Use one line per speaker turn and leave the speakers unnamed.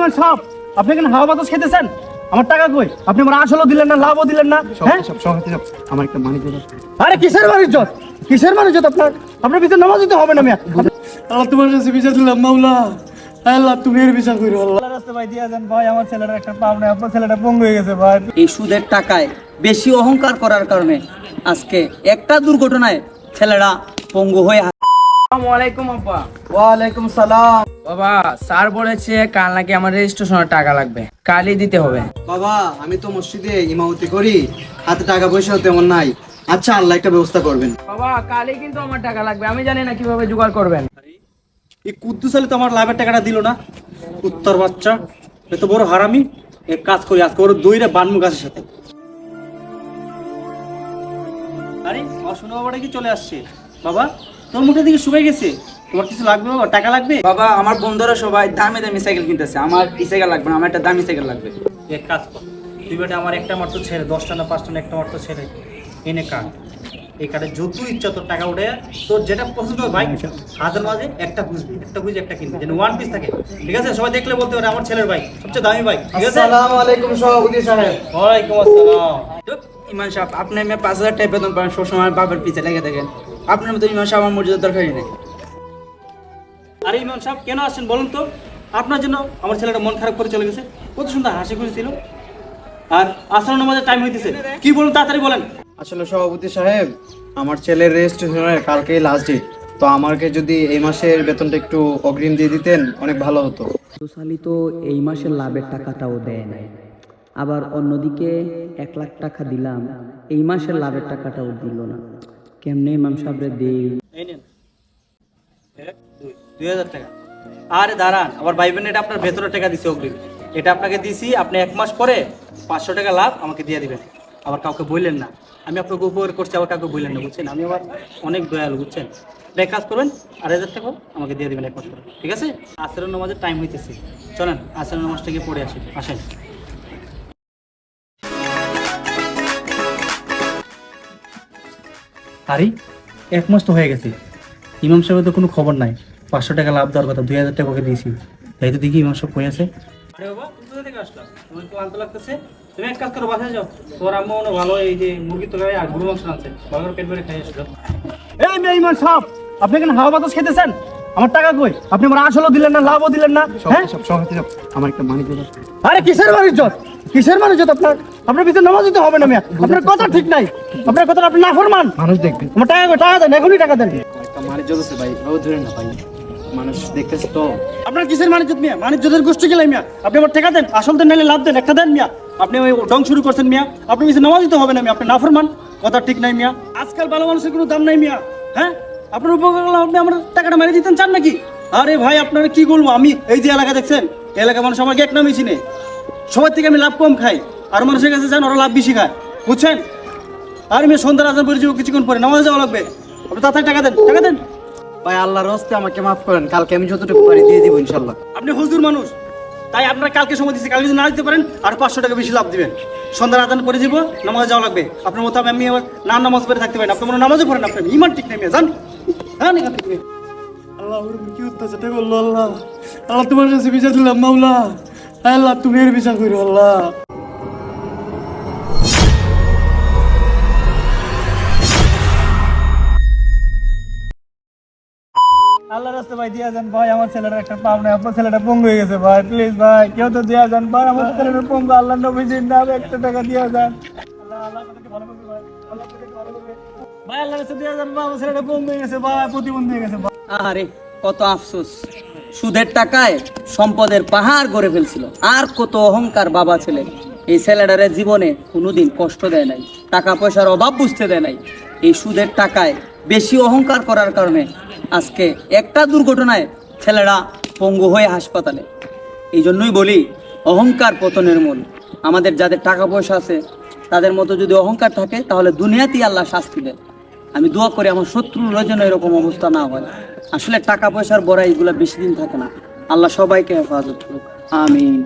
ইমান সাহেব আপনি এখানে হাওয়া বাতাস খেতেছেন? আমার টাকা কই? আপনি আমার আসলও দিলেন না লাভও দিলেন না হ্যাঁ?
সব সব আমার একটা মানি
আরে কিসের বাণিজ্যত কিসের বাণিজ্যত আপনার? আপনার ভিতরে নামাজ দিতে হবে না মিয়া।
আল্লাহ তোমার কাছে বিচার দিলাম মাওলা। আল্লাহ তুমি এর বিচার করো আল্লাহ।
রাস্তা ভাই দিয়ে যান ভাই আমার ছেলের একটা পাপ আপনার ছেলেটা পঙ্গু হয়ে গেছে ভাই।
এই সুদের টাকায় বেশি অহংকার করার কারণে আজকে একটা দুর্ঘটনায় ছেলেরা পঙ্গু হয়ে
আসসালামাইকুম আব্বা
ওয়ালাইকুম সালাম।
বাবা স্যার বলেছে কাল নাকি আমার রেজিস্ট্রেশনের টাকা লাগবে। কালই দিতে হবে।
বাবা আমি তো মসজিদে ইমামতি করি হাতে টাকা পয়সা তেমন নাই। আচ্ছা আল্লাহ একটা ব্যবস্থা করবেন।
বাবা কালই কিন্তু আমার টাকা লাগবে। আমি জানি না কীভাবে জোগাড় করবেন।
এই কুদ্দুস আলী তো আমার লাভের টাকাটা দিল না। উত্তর বাচ্চা। এত বড় হারামি। এক কাজ করি আজকে ওর দইরে বানমু গাছের সাথে। আরে বাবাটা কি চলে আসছে? বাবা তোর মুখের দিকে শুকাই গেছে? তোমার কিছু লাগবে বাবা? টাকা লাগবে?
বাবা আমার বন্ধুরা সবাই দামি দামি সাইকেল কিনতেছে। আমার এই সাইকেল লাগবে না আমার একটা দামি সাইকেল লাগবে।
এক কাজ কর। তুই বেটা আমার একটা মাত্র ছেলে দশটা না পাঁচটা না একটা মাত্র ছেলে। এনে কাট। এই কার্ডে যত ইচ্ছা তোর টাকা উঠে তোর যেটা পছন্দ হয় ভাই হাজার মাঝে একটা খুঁজবি একটা খুঁজে একটা কিনবি যেন ওয়ান পিস থাকে। ঠিক আছে? সবাই দেখলে বলতে পারে আমার ছেলের ভাই সবচেয়ে দামি ভাই ঠিক আছে?
আসসালামু আলাইকুম সভাপতি সাহেব।
ওয়ালাইকুম আসসালাম।
ইমান সাহেব আপনি আমি পাঁচ হাজার টাকা বেতন পাবেন সবসময় বাবার পিছে লেগে থাকেন। আপনার মতো ইমান সাহেব আমার মর্যাদার দরকারই নেই।
আরে ইমাম সাহেব কেন আসছেন বলুন তো? আপনার জন্য আমার ছেলেটা মন খারাপ করে চলে গেছে। কত সুন্দর হাসি খুশি ছিল। আর আসর নামাজের টাইম হইতেছে। কি বলুন তাড়াতাড়ি বলেন।
আসলে সভাপতি সাহেব আমার ছেলের রেজিস্ট্রেশনের কালকেই লাস্ট ডেট তো আমাকে যদি এই মাসের বেতনটা একটু অগ্রিম দিয়ে দিতেন অনেক ভালো হতো।
সালি তো এই মাসের লাভের টাকাটাও দেয় নাই। আবার অন্যদিকে এক লাখ টাকা দিলাম এই মাসের লাভের টাকাটাও দিল না। কেমনে ইমাম সাহেবরে দেই?
এই নেন। এক, দুই, দুই হাজার টাকা। আরে দাঁড়ান আবার ভাই বোন এটা আপনার ভেতরে টাকা দিছে অগ্রিম। এটা আপনাকে দিছি আপনি এক মাস পরে পাঁচশো টাকা লাভ আমাকে দিয়ে দিবেন। আবার কাউকে বললেন না। আমি আপনাকে উপকার করছি আবার কাউকে বললেন না বুঝছেন? আমি আবার অনেক দয়ালু বুঝছেন? এক কাজ করবেন আড়াই হাজার টাকা আমাকে দিয়ে দিবেন এক মাস পরে ঠিক আছে? আসরের নামাজের টাইম হইতেছে। চলেন আসরের নামাজটা গিয়ে পড়ে আসি আসেন। আরে এক মাস তো হয়ে গেছে ইমাম সাহেবের তো কোনো খবর নাই পাঁচশো টাকা লাভ দেওয়ার কথা দুই হাজার টাকা ওকে দিয়েছি তাই তো দেখি ইমাম সাহেব কই আছে আরে বাবা তুমি কোথা থেকে আসলা তোমার ক্লান্ত লাগতেছে তুমি এক কাজ করো বাসায় যাও তোমার আম্মা মনে ভালো এই যে মুরগি তো আর গরু মাংস আনছে ভালো করে পেট ভরে খাই এই মেয়ে ইমান সাহেব আপনি এখানে হাওয়া বাতাস খেতেছেন আমার টাকা কই আপনি আমার আসলও দিলেন না লাভও দিলেন না হ্যাঁ
সব সব আমার একটা মানি
আরে কিসের বাণিজ্যত কিসের বাণিজ্যত আপনার? আপনার ভিতরে নামাজ দিতে হবে না মিয়া। আপনার কথা ঠিক নাই। আপনার কথা আপনি না ফরমান
মানুষ দেখবে।
আমার টাকা টাকা দেন এখনই টাকা দেন।
ভাই ও ধরে না ভাই। মানুষ দেখতেছে তো।
আপনার কিসের বাণিজ্য মিয়া? বাণিজ্যদের গোষ্ঠী গেলে মিয়া। আপনি আমার টাকা দেন আসল দেন নাহলে লাভ দেন একটা দেন মিয়া। আপনি ওই ডং শুরু করছেন মিয়া। আপনি কিছু নামাজ দিতে হবে না মিয়া আপনি না ফরমান কথা ঠিক নাই মিয়া। আজকাল ভালো মানুষের কোনো দাম নাই মিয়া। হ্যাঁ? আপনার উপকার আপনি আমার টাকাটা মেরে দিতেন চান নাকি? আরে ভাই আপনারা কি বলব? আমি এই যে এলাকা দেখছেন এই এলাকা মানুষ আমাকে এক নামই চিনে। সবার থেকে আমি লাভ কম খাই। আর মানুষের কাছে যান ওরা লাভ বেশি খায়। বুঝছেন? আর আমি সন্ধ্যার আজান পরে যাব কিছুক্ষণ পরে নামাজ যাওয়া লাগবে। আপনি তাড়াতাড়ি টাকা দেন টাকা দেন।
ভাই আল্লাহর হস্তে আমাকে মাফ করেন কালকে আমি যতটুকু পারি দিয়ে দিব ইনশাল্লাহ
আপনি হুজুর মানুষ তাই আপনার কালকে সময় দিচ্ছি কালকে যদি না দিতে পারেন আর পাঁচশো টাকা বেশি লাভ দিবেন। সন্ধ্যার আদান করে দিব নামাজ যাওয়া লাগবে। আপনার মতো আমি আমার না নামাজ পড়ে থাকতে পারেন আপনি মনে নামাজও পড়েন আপনি ইমান ঠিক নেই জান হ্যাঁ
আল্লাহ কি করল আল্লাহ। আল্লাহ তোমার কাছে বিচার দিলাম মাওলা। আল্লাহ, তুমি এর বিচার করো আল্লাহ।
আল্লাহ রাস্তা ভাই, দিয়া যান ভাই, আমার ছেলেটা একটা পাপ নেই, আপনার ছেলেটা পঙ্গু হয়ে গেছে ভাই প্লিজ ভাই, কেউ তো দিয়া যান ভাই, আমার ছেলেটা পঙ্গু আল্লাহ নবী নাম একটা টাকা দিয়া যান। ভাই, আল্লাহ রাস্তা দিয়া যান ভাই, আমার ছেলেটা পঙ্গু হয়ে গেছে ভাই, প্রতিবন্ধী হয়ে গেছে ভাই।
আরে কত আফসোস। সুদের টাকায় সম্পদের পাহাড় গড়ে ফেলছিল। আর কত অহংকার বাবা ছেলে। এই ছেলেটারে জীবনে কোনোদিন কষ্ট দেয় নাই টাকা পয়সার অভাব বুঝতে দেয় নাই। এই সুদের টাকায় বেশি অহংকার করার কারণে আজকে একটা দুর্ঘটনায় ছেলেরা পঙ্গু হয়ে হাসপাতালে। এই জন্যই বলি, অহংকার পতনের মূল। আমাদের যাদের টাকা পয়সা আছে, তাদের মতো যদি অহংকার থাকে, তাহলে দুনিয়াতেই আল্লাহ শাস্তি দেয়। আমি দোয়া করি আমার শত্রুর যেন এরকম অবস্থা না হয়। আসলে টাকা পয়সার বড়াই এগুলো বেশি দিন থাকে না। আল্লাহ সবাইকে হেফাজত করুক। আমিন।